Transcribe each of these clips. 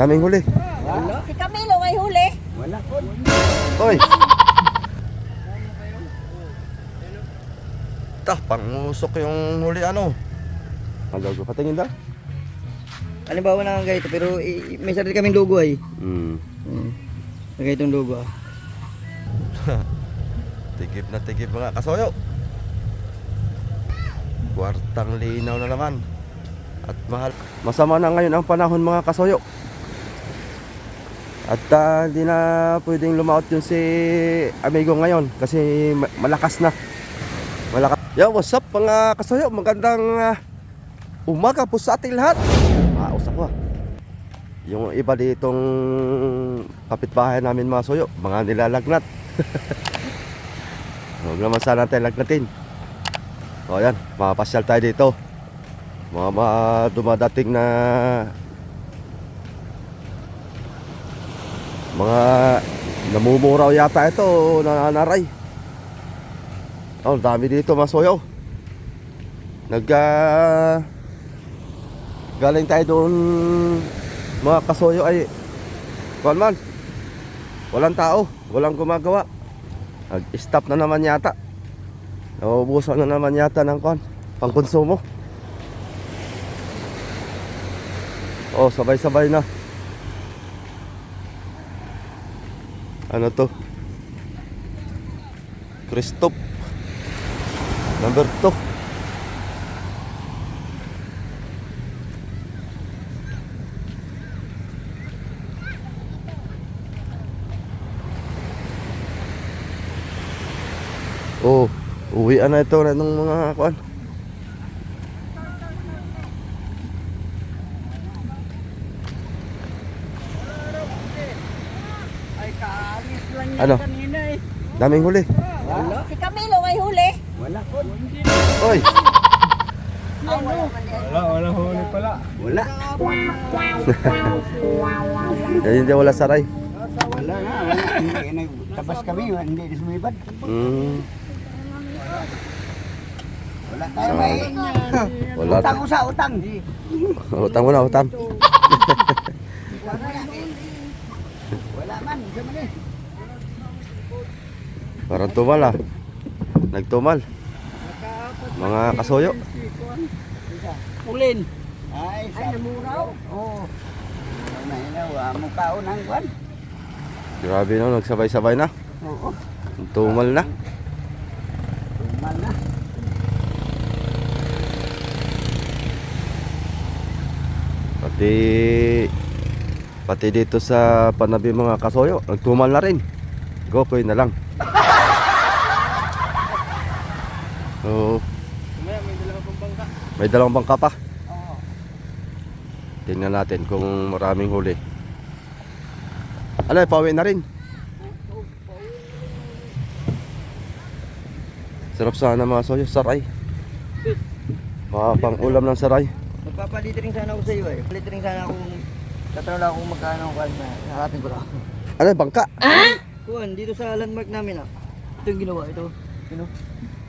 Daming huli. Wala. Si Camilo ay huli. Wala. Oy. Tah, pangusok yung huli ano. Ang logo, patingin daw. Halimbawa na ang ganito, pero i- may sarili kaming logo ay. Hmm. Hmm. Lagay itong logo ah. Tigib na tigib mga kasoyo. Kwartang linaw na naman. At mahal. Masama na ngayon ang panahon mga kasoyo. At ah, hindi na pwedeng lumaot yun si amigo ngayon kasi ma- malakas na. Malakas. Yo, what's up mga kasoyo? Magandang ah, umaga po sa ating lahat. Mausap ko ah. Yung iba ditong kapitbahay namin mga soyo, mga nilalagnat. Huwag naman sana tayo lagnatin. O yan, mapasyal tayo dito. Mga, mga dumadating na mga namumuraw yata ito nananaray. Oh, dami dito mga soyo. Nag ah, galing tayo doon mga kasoyo ay kuwan man. Walang tao walang gumagawa. Nag-stop na naman yata. Naubusan na naman yata ng kuwan pangkonsumo. Oh sabay sabay na ano to? Christop number 2 Oh, uwi na ito na ng mga kuan. Ay, kaalis lang yan Ano? eh. Daming huli. Wala. Si Camilo ay huli. Wala. Oy, Wala, wala huli pala. Wala. yan hindi wala saray. Wala nga, wala. Hindi, nagtabas kami, hindi na sumibad. Mm, Wala tayo may... wala. Utang ko sa utang. Utang mo na, utang. Wala man, isa man eh. Parang tumal ah. Nagtumal. Mga kasoyo. Ulin. Ay, namuraw. Oo. Mukha ng kwan. Grabe no, nagsabay-sabay na. Oo. Tumal na. Tumal na. Pati pati dito sa panabi mga kasoyo, nagtumal na rin. Gokoy na lang. Oo. May dalawang bangka pa. Oo. Tingnan natin kung maraming huli. Ano, pauwi na rin. Sarap sana mga soyo, saray. Mga pang ulam ng saray. Magpapalitering sana ako sa iyo eh. Palitering sana ako tatanong lang kung magkano ang kwan na harating ko lang. Ano, bangka? Kuan, dito sa landmark namin ah. Ito yung ginawa, ito. Ano?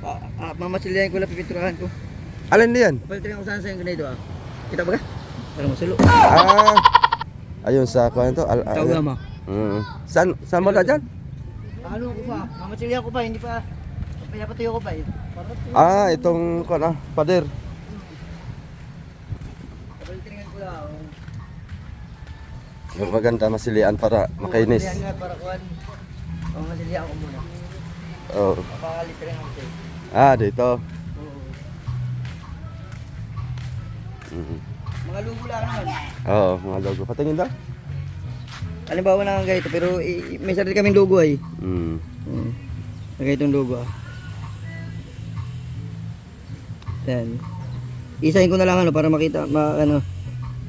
Ah, ah, mamasilihan ko lang pipinturahan ko. Alin yan? Palitering ako sana sa yung ganito ah. Kita ba ka? Para masulo. Ah, ayun sa kuan to. Al, Tawag mo. Mm. San, saan mo na dyan? Ano ko pa? Mamasilihan ko pa, hindi pa. Pinapatuyo ko pa eh. Ah, itong kuan ah, pader. Paliteringan ko lang. Yung maganda masilian para makainis. Para kuan. Oh, masilihan ko muna. Oh. Papakalitering ako sa'yo. Ah, dito. Oo. Mm. Mga lugo lang naman. Oo, mga logo. Patingin daw. Halimbawa na ang ganito, pero i- may sarili kaming logo ay. Mm. Hmm. Lagay itong logo ah. Yan. Isahin ko na lang ano para makita, ma, ano,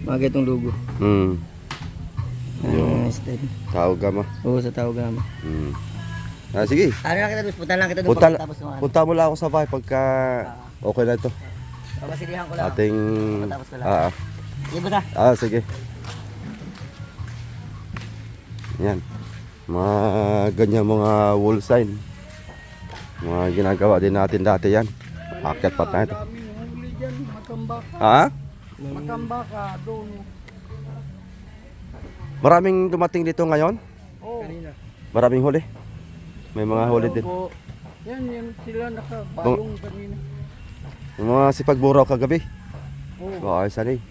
makita itong logo. Mm. Ah, ka mo. Oo, sa tawag namin. Mm. Ah, sige. Ano lang kita, Diyos, punta lang kita doon Punta, pagkatapos ng ano. punta mo lang ako sa bahay pagka okay na ito. Papasilihan ko lang. Ating... Pagkatapos ko lang. Ah, ah. Sige, basta. ah, sige. Yan. Mga ganyan mga wall sign. Mga ginagawa din natin dati yan. Akit pa tayo. Daming huli dyan. Matambaka. Ha? Matambaka doon. Maraming dumating dito ngayon? Oh. Kanina. Maraming huli? May mga huli din. Opo. Yan, yan sila nakabayong kanina. Yung mga sipagburaw kagabi. Oo. Oo, ayos na eh.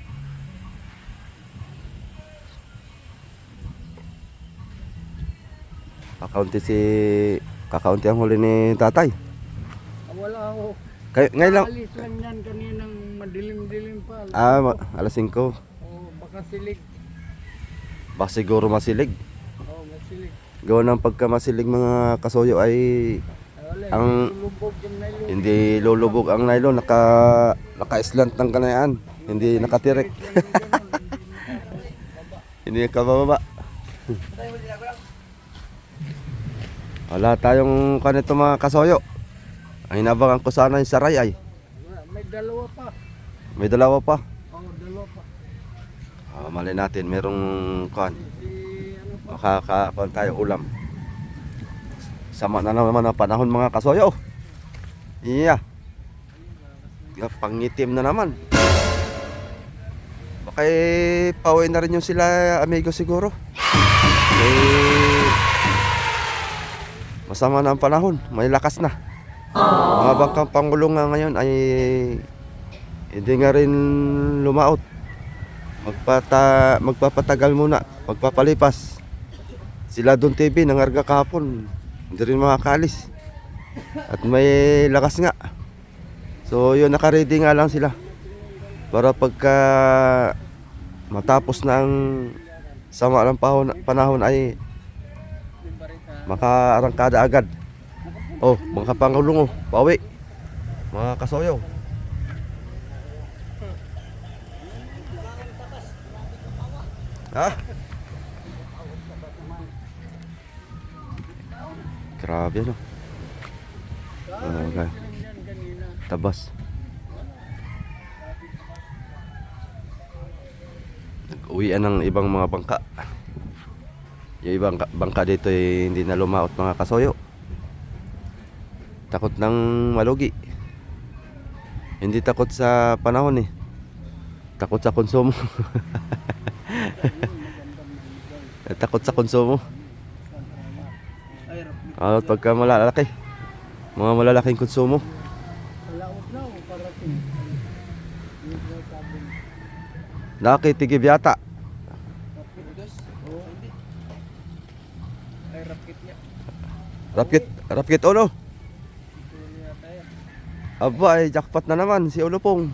Kakaunti si... Kakaunti ang huli ni tatay. Wala ako. Kay, ngayon lang... Alis lang yan kaninang madilim-dilim pa. Ah, ma- alas 5. Oh, baka silig. Baka siguro masilig. Oh, masilig. Gawa ng pagkamasilig mga kasoyo ay Ang- hindi lulubog ang nylon. Naka, naka-slant ng kanayaan. Hindi nakatirik. hindi kabababa. Wala tayong kanito mga kasoyo. Ang inabangan ko sana yung saray ay. May dalawa pa. May dalawa pa. Ah, mali natin, merong pa. Makakakuan tayo ulam. Sama na naman ang panahon mga kasoyo. Iya. Yeah. Pangitim na naman. Baka eh, pauwi na rin yung sila amigo siguro. Eh, masama na ang panahon. May lakas na. Mga bangkang pangulo nga ngayon ay hindi nga rin lumaot. Magpata, magpapatagal muna, magpapalipas. Sila doon TV, nangarga kahapon. Hindi rin makakalis. At may lakas nga. So yun, nakaready nga lang sila. Para pagka matapos na ang sama ng panahon, panahon ay makaarangkada agad. Oh, mga pangulong oh, pawi. Mga kasoyo. Ha? Grabe no. Okay. Tabas. Nag-uwian ng ibang mga bangka. Yung ibang ka- bangka dito ay hindi na lumaot mga kasoyo. Takot ng malugi. Hindi takot sa panahon eh. Takot sa konsumo. takot sa konsumo. Ah, pagka malalaki. Mga malalaking konsumo. Nakitigib yata. Rapkit, rapkit ulo. Aba, ay jackpot na naman si Ulupong.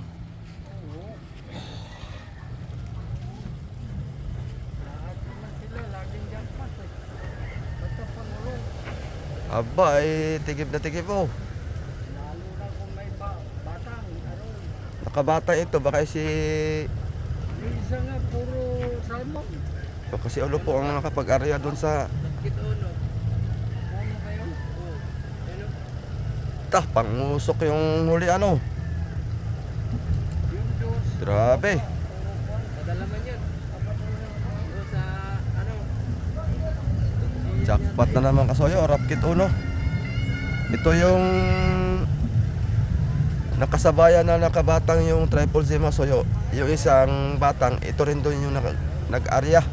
Lahat naman sila, laging jackpot eh. Basta pangulong. Aba, ay tigib na tigib oh. Lalo na kung may ba batang, aron. Nakabata ito, baka si Yung isa nga, puro salmon. baka si Ulupong ang nakapag-area doon sa Kito no. Ano kayo? Oo. Ano? tah, pangusok yung huli ano. Yung Diyos. Grabe. Kadalaman yan. O sa ano? Jackpot na naman kasoyo, rapkit uno. Ito yung nakasabayan na nakabatang yung triple Z mga soyo. Yung isang batang, ito rin doon yung nag-area.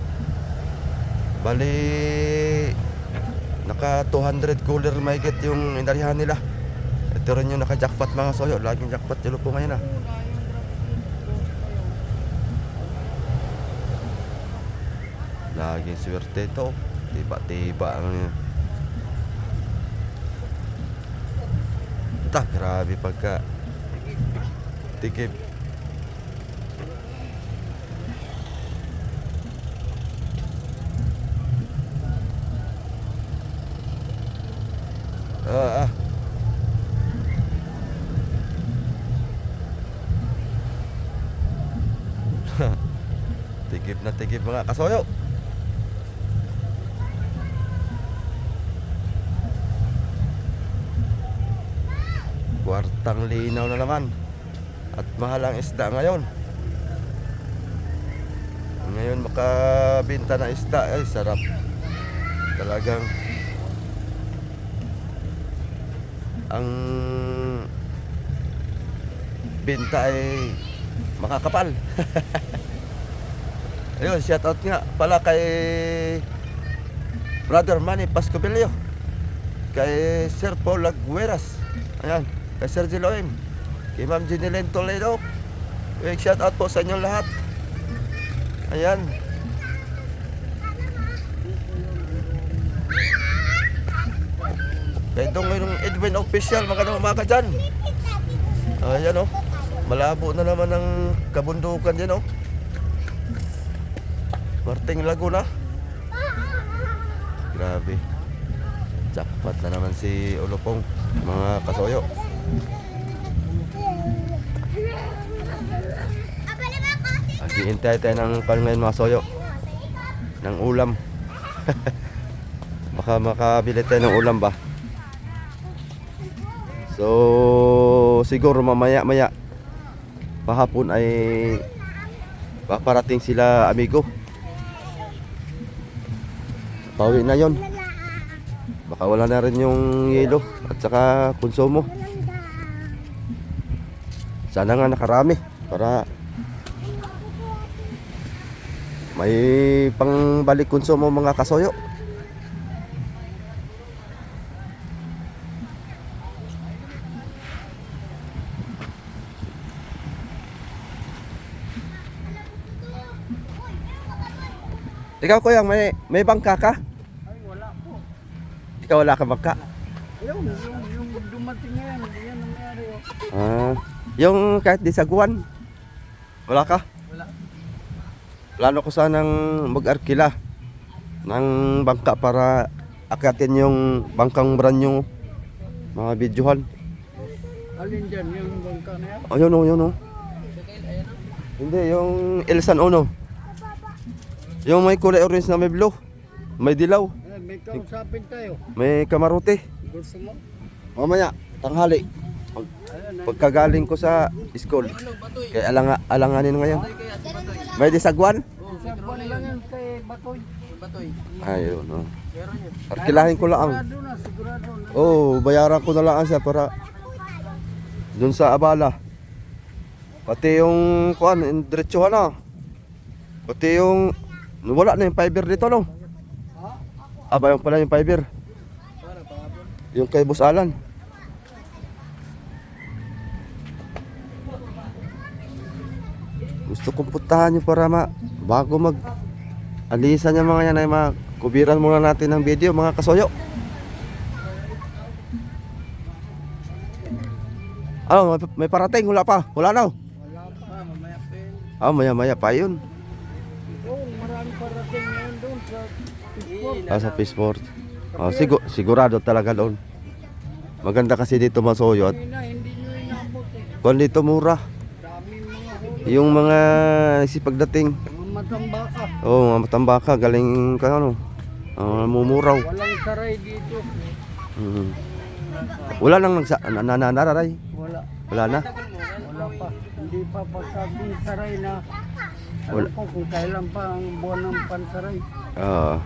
Bali, naka 200 cooler may yung inarihan nila. Ito rin yung naka-jackpot mga soyo. Laging jackpot yung po ngayon ah. Laging swerte ito. Tiba-tiba ang yun. Ta, grabe pagka tikip. Ah, ah. tikip na tikip mga kasoyo. Kwartang linaw na naman. At mahal ang isda ngayon. Ngayon makabinta ng isda ay sarap. Talagang ang binta ay makakapal. Ayun, shout out nga pala kay Brother Manny Pascobilio. Kay Sir Paul Lagueras. Ayan, kay Sir Jiloem. Kay Ma'am Jeneline Toledo. Big shout out po sa inyong lahat. Ayan. Kaya itong yung Edwin Official, magandang umaga dyan. Ayan o. Malabo na naman ang kabundukan dyan o. Marting Laguna. Grabe. Jackpot na naman si Ulupong, mga kasoyo. Naghihintay tayo ng ngayon mga soyo. Ng ulam. Baka makabili tayo ng ulam ba? So, siguro mamaya-maya pahapon ay paparating sila amigo. Pauwi na yon. Baka wala na rin yung yelo at saka konsumo. Sana nga nakarami para may pangbalik konsumo mga kasoyo. Ikaw kuya, may may bangka ka? Ay, wala po. Ikaw wala ka bangka? Yung, yung, yung dumating ngayon, yan ang nangyari. oh. Ah, yung kahit di saguan. Wala ka? Wala. Plano ko sanang mag-arkila ng bangka para akatin yung bangkang brand new mga videohan. Alin dyan, yung bangka na yan? Oh, yun oh, yun oh. Hindi, yung Elsan Uno. Yung may kulay orange na may blue. May dilaw. Eh, may kausapin tayo. May kamarote. Gusto mo? Mamaya, tanghali. Pag, pagkagaling ko sa school. Kaya alanga, alanganin ngayon. May disagwan? Ayun, oh. Arkilahin ko lang. Oh, bayaran ko na lang siya para doon sa Abala. Pati yung kuan, diretsuhan na. Pati yung wala na yung fiber dito no. Ah, ba yung pala yung fiber? Yung kay Boss Alan. Gusto kong puntahan yung para ma bago mag alisan yung mga yan ay mga kubiran muna natin ng video mga kasoyo. Ano, may, may parating, wala pa. Wala na. Wala pa, mamaya pa yun. Ah, maya maya pa yun. Oo, marami parating ngayon doon sa Pittsburgh. Ah, sa Peaceport. Oh, sigu sigurado talaga doon. Maganda kasi dito masoyo at nyo eh. kung dito mura. Mga. Yung mga sipagdating. Mga matambaka. Oh, mga matambaka, galing ka ano. ah, mumuraw. Walang saray dito. Mhm. Wala nang nagsa na, na, na, nararay. Wala. Wala na. Wala pa. Hindi pa pagkabing saray na alam Wala. ko kung kailan pa ang buwan ng pansaray. Ah,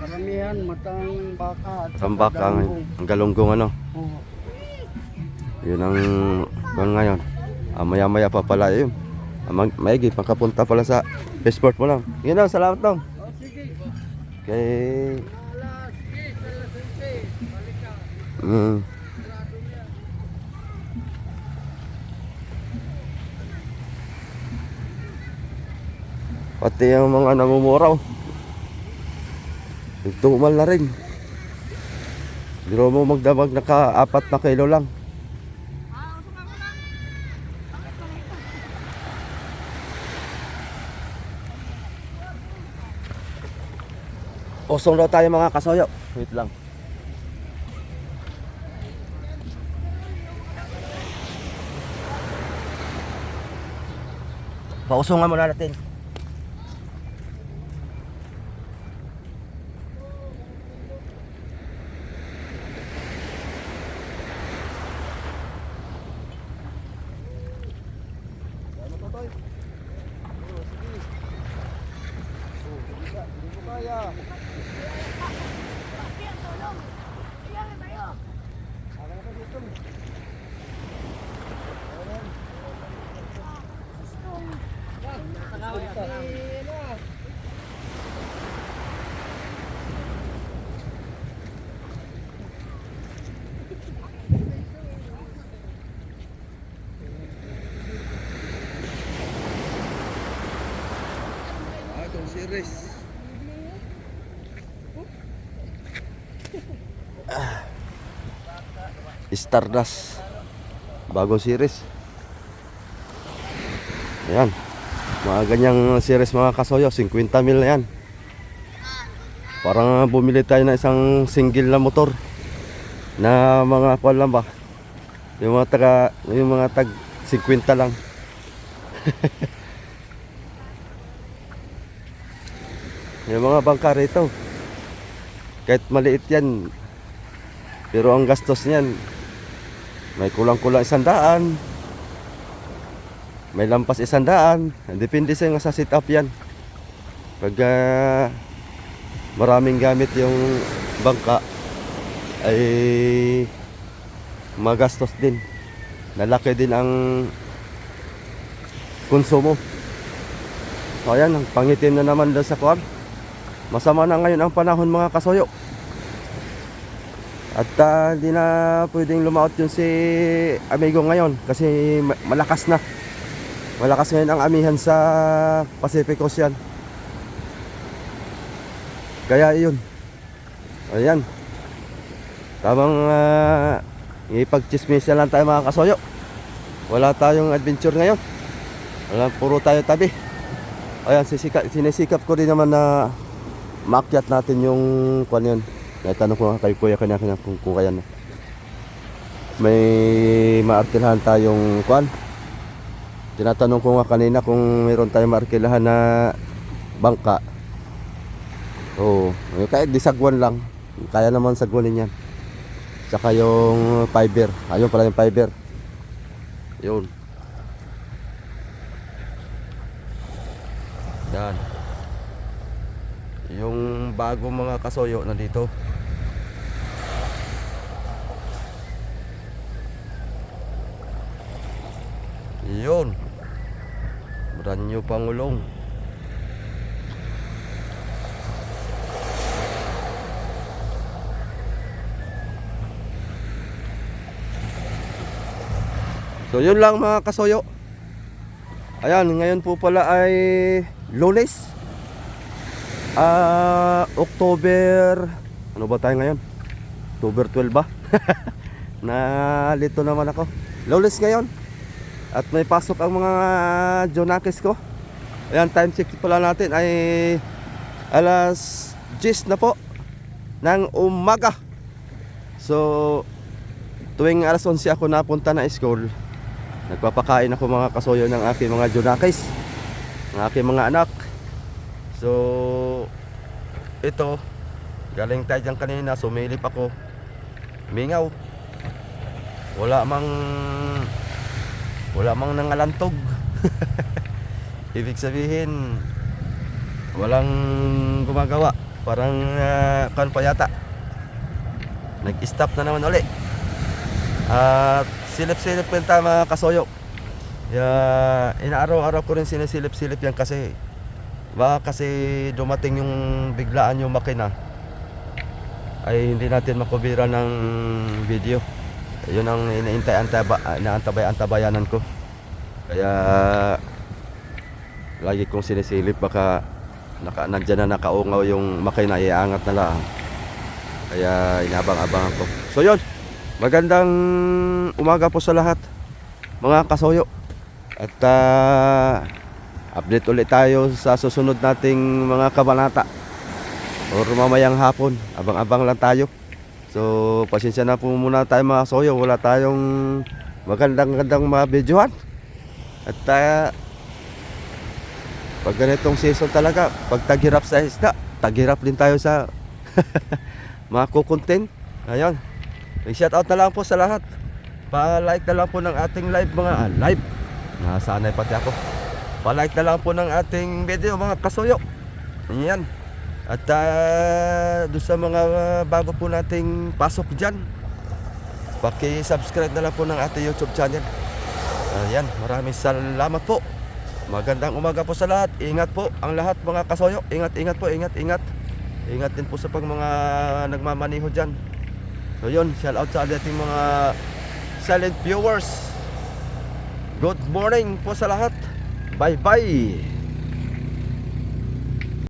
Karamihan matang baka at saka tambaka ang, danggong. ang galunggong ano. Oo. Yun ang kung ngayon. Ah, maya maya pa pala yun. Ah, maigi, pagkapunta pala sa passport mo lang. Yun lang, salamat lang. Kay... Alas 10, alas 11. Balik ka. Mm, pati yung mga namumuraw. Nagtumal na rin. Biro mo magdamag naka-apat na kilo lang. Osong daw tayo mga kasoyo. Wait lang. Pausungan muna natin. Series. Ah. Stardust. Bagong series. Ayan. Mga ganyang series mga kasoyo. 50 mil na yan. Parang bumili tayo ng isang single na motor. Na mga kuwan lang ba. Yung mga taga, yung mga tag 50 lang. yung mga bangka rito. Kahit maliit yan. Pero ang gastos niyan, may kulang-kulang isang daan. May lampas isang daan. Depende sa sa sit up yan. Pag ah, maraming gamit yung bangka, ay magastos din. Nalaki din ang konsumo. So ayan, ang na naman doon sa kuwan. Masama na ngayon ang panahon mga kasoyo. At ah, hindi na pwedeng lumaot yun si Amigo ngayon kasi ma- malakas na. Malakas ngayon ang amihan sa Pacific Ocean. Kaya yun. Ayan. Tamang uh, ipagchismisya lang tayo mga kasoyo. Wala tayong adventure ngayon. Wala, puro tayo tabi. Ayan, sisika, sinisikap ko din naman na maakyat natin yung kwan yun. Naitanong ko kay kuya kanya kanya kung, kung kaya na. May maarkilahan tayong kwan. Tinatanong ko nga kanina kung mayroon tayong maarkilahan na bangka. Oo, oh, kahit disagwan lang. Kaya naman sagwanin yan. Saka yung fiber. Ayun pala yung fiber. Yun. Yan. Yung bago mga kasoyo nandito. Yun. Brand pangulong. So yun lang mga kasoyo. Ayan, ngayon po pala ay lunes. Ah, October ano ba tayo ngayon? October 12 ba? Nalito naman ako. Lunes ngayon. At may pasok ang mga Jonakis ko. Ayan, time check pala natin ay alas 10 na po ng umaga. So, tuwing alas 11 ako napunta na school, nagpapakain ako mga kasoyo ng aking mga Jonakis, ng aking mga anak. So, ito, galing tayo dyan kanina, sumilip ako, mingaw. Wala mang, wala mang nangalantog. Ibig sabihin, walang gumagawa. Parang uh, kan pa yata. Nag-stop na naman uli. At silip-silip ko yung tama kasoyo. Ya, inaaraw-araw ko rin sinisilip-silip yan kasi baka kasi dumating yung biglaan yung makina ay hindi natin makubira ng video. Yun ang inaantay antaba, inaantabay antabayanan ko. Kaya lagi kong sinisilip baka naka, nandyan na nakaungaw yung makina iangat na lang. Kaya inabang-abangan ko. So yun, magandang umaga po sa lahat mga kasoyo. At ah, update ulit tayo sa susunod nating mga kabanata. Or mamayang hapon, abang-abang lang tayo. So, pasensya na po muna tayo mga kasoyo. Wala tayong magandang-gandang mga videohan. At ah, pag ganitong season talaga, pag taghirap sa isda, taghirap din tayo sa mga kukontent. Ayun. I-shout out na lang po sa lahat. Pa-like na lang po ng ating live mga ah, live. Nasanay pati ako. Pa-like na lang po ng ating video mga kasuyo. Yan. At uh, doon sa mga ah, bago po nating pasok dyan, paki-subscribe na lang po ng ating YouTube channel. Ayan, maraming salamat po. Magandang umaga po sa lahat. Ingat po ang lahat mga kasoyo. Ingat, ingat po, ingat, ingat. Ingat din po sa pag mga nagmamaniho dyan. So yun, shout out sa ating mga silent viewers. Good morning po sa lahat. Bye bye.